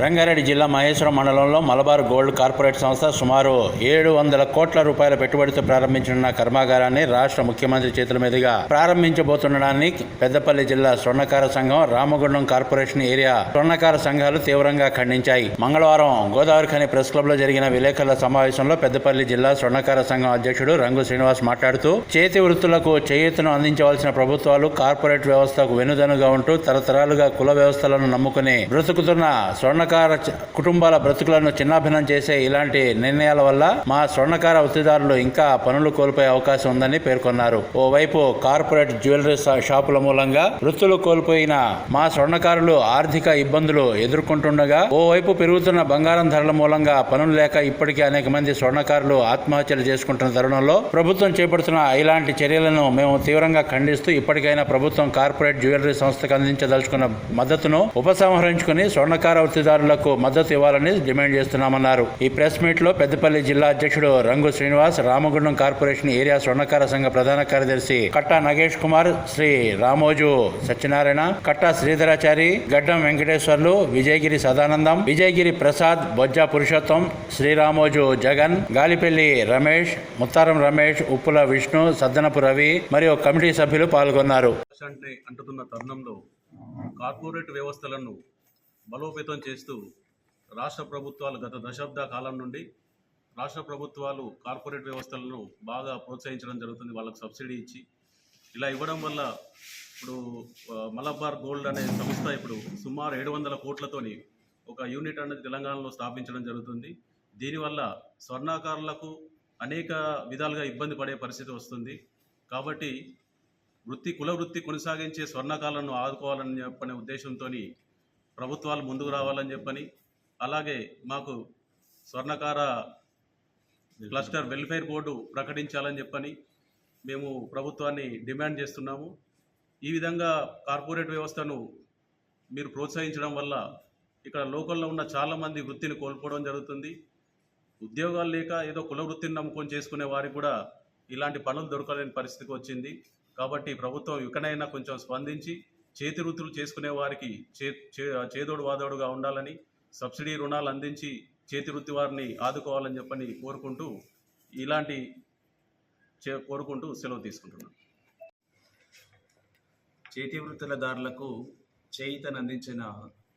రంగారెడ్డి జిల్లా మహేశ్వరం మండలంలో Malabar gold corporate సంస్థ సుమారు ఏడు వందల కోట్ల రూపాయల పెట్టుబడితో ప్రారంభించనున్న కర్మాగారాన్ని రాష్ట్ర ముఖ్యమంత్రి చేతుల మీదుగా ప్రారంభించబోతుండడాన్ని పెద్దపల్లి జిల్లా స్వర్ణకార సంఘం రామగుండం కార్పొరేషన్ ఏరియా స్వర్ణకార సంఘాలు తీవ్రంగా ఖండించాయి. మంగళవారం గోదావరి ఖని ప్రెస్ క్లబ్లో జరిగిన విలేకరుల సమావేశంలో పెద్దపల్లి జిల్లా స్వర్ణకార సంఘం అధ్యక్షుడు రంగు శ్రీనివాస్ మాట్లాడుతూ చేతి వృత్తులకు చేయూతను అందించవలసిన ప్రభుత్వాలు కార్పొరేట్ వ్యవస్థకు వెనుదనుగా ఉంటూ తరతరాలుగా కుల వ్యవస్థలను నమ్ముకుని బ్రతుకుతున్న స్వర్ణ స్వర్ణకార కుటుంబాల బ్రతుకులను చిన్నాభిన్నం చేసే ఇలాంటి నిర్ణయాల వల్ల మా స్వర్ణకార వృత్తిదారులు ఇంకా పనులు కోల్పోయే అవకాశం ఉందని పేర్కొన్నారు. ఓవైపు కార్పొరేట్ జ్యువెలరీ షాపుల మూలంగా వృత్తులు కోల్పోయిన మా స్వర్ణకారులు ఆర్థిక ఇబ్బందులు ఎదుర్కొంటుండగా ఓవైపు పెరుగుతున్న బంగారం ధరల మూలంగా పనులు లేక ఇప్పటికే అనేక మంది స్వర్ణకారులు ఆత్మహత్యలు చేసుకుంటున్న తరుణంలో ప్రభుత్వం చేపడుతున్న ఇలాంటి చర్యలను మేము తీవ్రంగా ఖండిస్తూ ఇప్పటికైనా ప్రభుత్వం కార్పొరేట్ జ్యువెలరీ సంస్థకు అందించదలుచుకున్న మద్దతును ఉపసంహరించుకుని స్వర్ణకార వృత్తిదారులకు మద్దతు ఇవ్వాలని డిమాండ్ చేస్తున్నామన్నారు. ఈ ప్రెస్ మీట్లో పెద్దపల్లి జిల్లా అధ్యక్షుడు రంగు శ్రీనివాస్ రామగుండం కార్పొరేషన్ ఏరియా స్వర్ణకార సంఘ ప్రధాన కార్యదర్శి కట్టా నగేష్ కుమార్ శ్రీ రామోజు సత్యనారాయణ కట్టా శ్రీధరాచారి గడ్డం వెంకటేశ్వర్లు విజయగిరి సదానందం విజయగిరి ప్రసాద్ బొజ్జా పురుషోత్తం శ్రీరామోజు జగన్ గాలిపల్లి రమేష్ ముత్తారం రమేష్ ఉప్పుల విష్ణు సద్దనపు రవి మరియు కమిటీ సభ్యులు పాల్గొన్నారు. అంటుతున్న తరుణంలో కార్పొరేట్ వ్యవస్థలను బలోపేతం చేస్తూ రాష్ట్ర ప్రభుత్వాలు గత దశాబ్ద కాలం నుండి రాష్ట్ర ప్రభుత్వాలు కార్పొరేట్ వ్యవస్థలను బాగా ప్రోత్సహించడం జరుగుతుంది. వాళ్ళకు సబ్సిడీ ఇచ్చి ఇలా ఇవ్వడం వల్ల ఇప్పుడు మలబార్ గోల్డ్ అనే సంస్థ ఇప్పుడు సుమారు ఏడు వందల కోట్లతోని ఒక యూనిట్ అనేది తెలంగాణలో స్థాపించడం జరుగుతుంది. దీనివల్ల స్వర్ణాకారులకు అనేక విధాలుగా ఇబ్బంది పడే పరిస్థితి వస్తుంది. కాబట్టి వృత్తి కుల వృత్తి కొనసాగించే స్వర్ణకాలను ఆదుకోవాలని చెప్పనే ఉద్దేశంతో ప్రభుత్వాలు ముందుకు రావాలని చెప్పని అలాగే మాకు స్వర్ణకార క్లస్టర్ వెల్ఫేర్ బోర్డు ప్రకటించాలని చెప్పని మేము ప్రభుత్వాన్ని డిమాండ్ చేస్తున్నాము. ఈ విధంగా కార్పొరేట్ వ్యవస్థను మీరు ప్రోత్సహించడం వల్ల ఇక్కడ లోకల్లో ఉన్న చాలామంది వృత్తిని కోల్పోవడం జరుగుతుంది. ఉద్యోగాలు లేక ఏదో కుల వృత్తిని నమ్ముకొని చేసుకునే వారికి కూడా ఇలాంటి పనులు దొరకలేని పరిస్థితికి వచ్చింది. కాబట్టి ప్రభుత్వం ఇకనైనా కొంచెం స్పందించి చేతి వృత్తులు చేసుకునే వారికి చే చే- చేదోడు వాదోడుగా ఉండాలని సబ్సిడీ రుణాలు అందించి చేతి వృత్తి వారిని ఆదుకోవాలని చెప్పని కోరుకుంటూ ఇలాంటి చే కోరుకుంటూ సెలవు తీసుకుంటున్నాను. చేతి వృత్తులదారులకు చేయితను అందించిన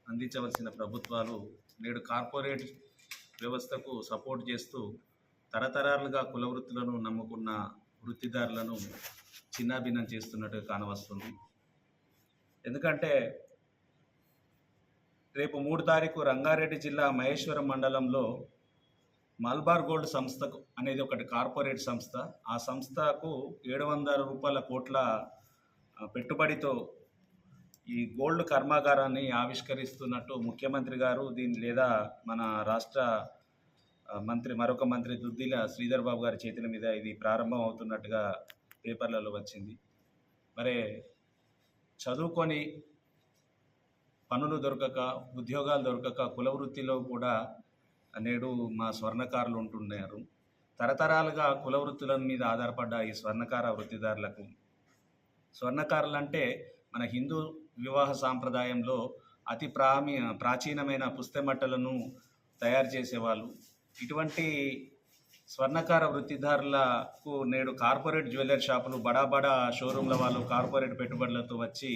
అందించవలసిన ప్రభుత్వాలు నేడు కార్పొరేట్ వ్యవస్థకు సపోర్ట్ చేస్తూ తరతరాలుగా కుల వృత్తులను నమ్ముకున్న వృత్తిదారులను చిన్నాభిన్నం చేస్తున్నట్టు కానవస్తుంది. ఎందుకంటే రేపు మూడు తారీఖు రంగారెడ్డి జిల్లా మహేశ్వరం మండలంలో మల్బార్ గోల్డ్ సంస్థకు అనేది ఒకటి కార్పొరేట్ సంస్థ. ఆ సంస్థకు ఏడు వందల రూపాయల కోట్ల పెట్టుబడితో ఈ గోల్డ్ కర్మాగారాన్ని ఆవిష్కరిస్తున్నట్టు ముఖ్యమంత్రి గారు దీని లేదా మన రాష్ట్ర మంత్రి మరొక మంత్రి దుద్దిల శ్రీధర్ బాబు గారి చేతుల మీద ఇది ప్రారంభం అవుతున్నట్టుగా పేపర్లలో వచ్చింది. మరి చదువుకొని పనులు దొరకక ఉద్యోగాలు దొరకక కుల వృత్తిలో కూడా నేడు మా స్వర్ణకారులు ఉంటున్నారు. తరతరాలుగా కుల వృత్తుల మీద ఆధారపడ్డ ఈ స్వర్ణకార వృత్తిదారులకు స్వర్ణకారులు అంటే మన హిందూ వివాహ సాంప్రదాయంలో అతి ప్రామీ ప్రాచీనమైన పుస్తమట్టలను తయారు చేసేవాళ్ళు. ఇటువంటి స్వర్ణకార వృత్తిదారులకు నేడు కార్పొరేట్ జ్యువెలరీ షాపులు బడా బడా షోరూమ్ల వాళ్ళు కార్పొరేట్ పెట్టుబడులతో వచ్చి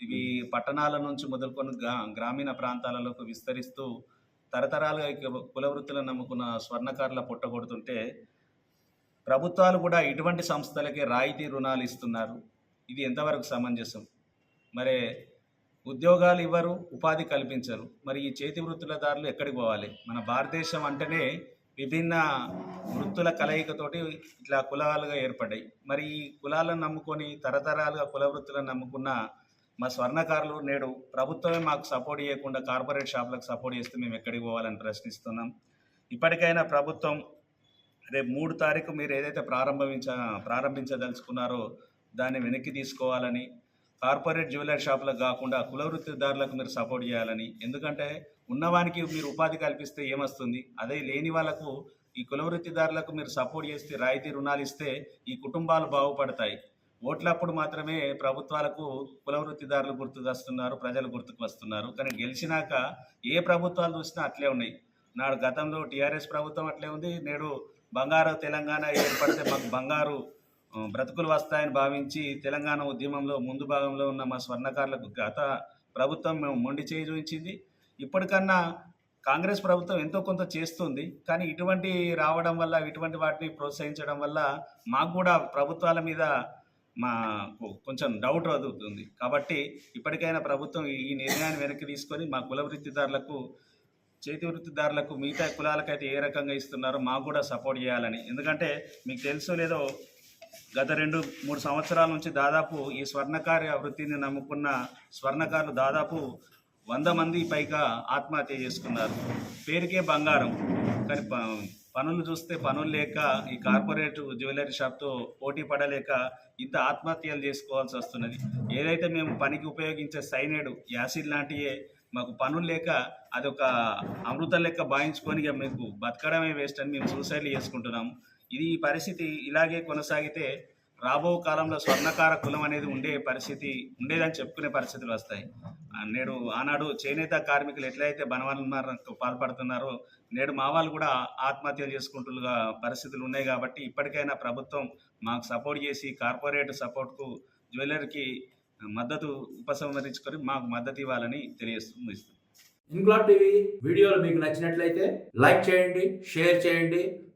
ఇవి పట్టణాల నుంచి మొదలుకొని గ్రా గ్రామీణ ప్రాంతాలలోకి విస్తరిస్తూ తరతరాలుగా కుల వృత్తులను నమ్ముకున్న స్వర్ణకారుల పుట్టగొడుతుంటే ప్రభుత్వాలు కూడా ఇటువంటి సంస్థలకే రాయితీ రుణాలు ఇస్తున్నారు. ఇది ఎంతవరకు సమంజసం? మరి ఉద్యోగాలు ఇవ్వరు ఉపాధి కల్పించరు. మరి ఈ చేతి వృత్తులదారులు ఎక్కడికి పోవాలి? మన భారతదేశం అంటేనే విభిన్న వృత్తుల కలయికతోటి ఇట్లా కులాలుగా ఏర్పడ్డాయి. మరి ఈ కులాలను నమ్ముకొని తరతరాలుగా కుల వృత్తులను నమ్ముకున్న మా స్వర్ణకారులు నేడు ప్రభుత్వమే మాకు సపోర్ట్ చేయకుండా కార్పొరేట్ షాపులకు సపోర్ట్ చేస్తే మేము ఎక్కడికి పోవాలని ప్రశ్నిస్తున్నాం. ఇప్పటికైనా ప్రభుత్వం రేపు మూడు తారీఖు మీరు ఏదైతే ప్రారంభించ ప్రారంభించదలుచుకున్నారో దాన్ని వెనక్కి తీసుకోవాలని కార్పొరేట్ జ్యువెలరీ షాపులకు కాకుండా కుల వృత్తిదారులకు మీరు సపోర్ట్ చేయాలని. ఎందుకంటే ఉన్నవానికి మీరు ఉపాధి కల్పిస్తే ఏమొస్తుంది? అదే లేని వాళ్ళకు ఈ కుల వృత్తిదారులకు మీరు సపోర్ట్ చేస్తే రాయితీ రుణాలు ఇస్తే ఈ కుటుంబాలు బాగుపడతాయి. ఓట్లప్పుడు మాత్రమే ప్రభుత్వాలకు కుల వృత్తిదారులు గుర్తుకు వస్తున్నారు ప్రజలు గుర్తుకు వస్తున్నారు కానీ గెలిచినాక ఏ ప్రభుత్వాలు చూసినా అట్లే ఉన్నాయి. నాడు గతంలో టీఆర్ఎస్ ప్రభుత్వం అట్లే ఉంది. నేడు బంగారు తెలంగాణ ఏర్పడితే మాకు బంగారు బ్రతుకులు వస్తాయని భావించి తెలంగాణ ఉద్యమంలో ముందు భాగంలో ఉన్న మా స్వర్ణకారులకు గత ప్రభుత్వం మేము మొండి చేయి చూపించింది. ఇప్పటికన్నా కాంగ్రెస్ ప్రభుత్వం ఎంతో కొంత చేస్తుంది. కానీ ఇటువంటి రావడం వల్ల ఇటువంటి వాటిని ప్రోత్సహించడం వల్ల మాకు కూడా ప్రభుత్వాల మీద మా కొంచెం డౌట్ అవుతుంది. కాబట్టి ఇప్పటికైనా ప్రభుత్వం ఈ నిర్ణయాన్ని వెనక్కి తీసుకొని మా కుల వృత్తిదారులకు చేతి వృత్తిదారులకు మిగతా కులాలకైతే ఏ రకంగా ఇస్తున్నారో మాకు కూడా సపోర్ట్ చేయాలని. ఎందుకంటే మీకు తెలుసు లేదో గత రెండు మూడు సంవత్సరాల నుంచి దాదాపు ఈ స్వర్ణకార్య వృత్తిని నమ్ముకున్న స్వర్ణకారులు దాదాపు వంద మంది పైగా ఆత్మహత్య చేసుకున్నారు. పేరుకే బంగారం. కానీ పనులు చూస్తే పనులు లేక ఈ కార్పొరేట్ జ్యువెలరీ షాప్తో పోటీ పడలేక ఇంత ఆత్మహత్యలు చేసుకోవాల్సి వస్తున్నది. ఏదైతే మేము పనికి ఉపయోగించే సైనైడ్ యాసిడ్ లాంటివే మాకు పనులు లేక అదొక అమృతం లెక్క భావించుకొని ఇక మీకు బతకడమే వేస్ట్ అని మేము సూసైడ్లు చేసుకుంటున్నాము. ఇది ఈ పరిస్థితి ఇలాగే కొనసాగితే రాబో కాలంలో స్వర్ణకార కులం అనేది ఉండే పరిస్థితి ఉండేదని చెప్పుకునే పరిస్థితులు వస్తాయి. నేడు ఆనాడు చేనేత కార్మికులు ఎట్లయితే బనవన్మారకు పాల్పడుతున్నారో నేడు మా వాళ్ళు కూడా ఆత్మహత్యలు చేసుకుంటున్న పరిస్థితులు ఉన్నాయి కాబట్టి ఇప్పటికైనా ప్రభుత్వం మాకు సపోర్ట్ చేసి కార్పొరేట్ సపోర్ట్కు జ్యువెలర్కి మద్దతు ఉపసంహరించుకొని మాకు మద్దతు ఇవ్వాలని తెలియజేస్తూ ఇంక్లాబ్ టీవీ వీడియోలు మీకు నచ్చినట్లయితే లైక్ చేయండి షేర్ చేయండి.